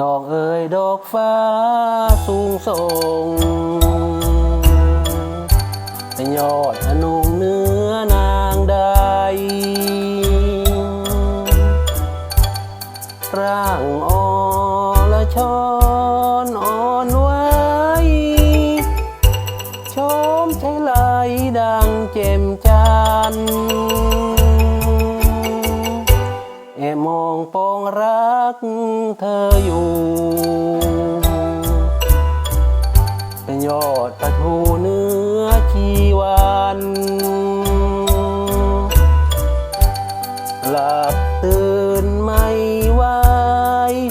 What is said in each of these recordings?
ดอกเอ่ยดอกฟ้าสูงส่งเป็นยอด อยู่ เป็นยอดประทูเนื้อชีวันหลับตื่นไม่ไหว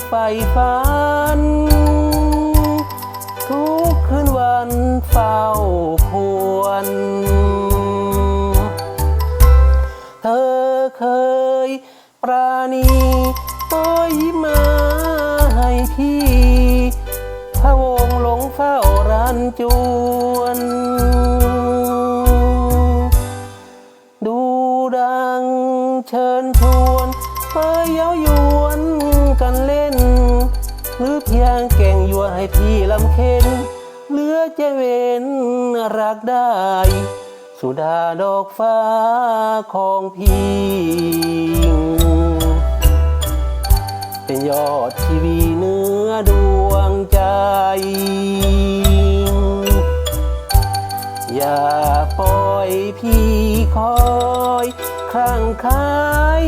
ไฟฝัน ทุกคืนวันเฝ้าควร เธอเคยปราณีโอ้ พี่ พระวงหลงเฝ้ารันจวน ดูดังเชิญชวนเพื่อเย้ายวนกันเล่น หรือเพียงเก่งยัวให้พี่ลำเค็นเหลือจะเว้นรักได้ สุดาดอกฟ้าของพี่เป็นยอดทีวีเปล่อยพี่คอยครั้งคาย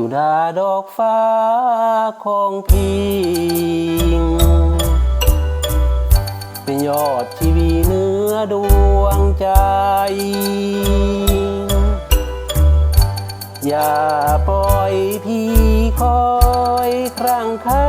สุดาดอกฟ้าของพี่เป็นยอดชีวีเนื้อดวงใจ อย่าปล่อยพี่คอยครั้งคา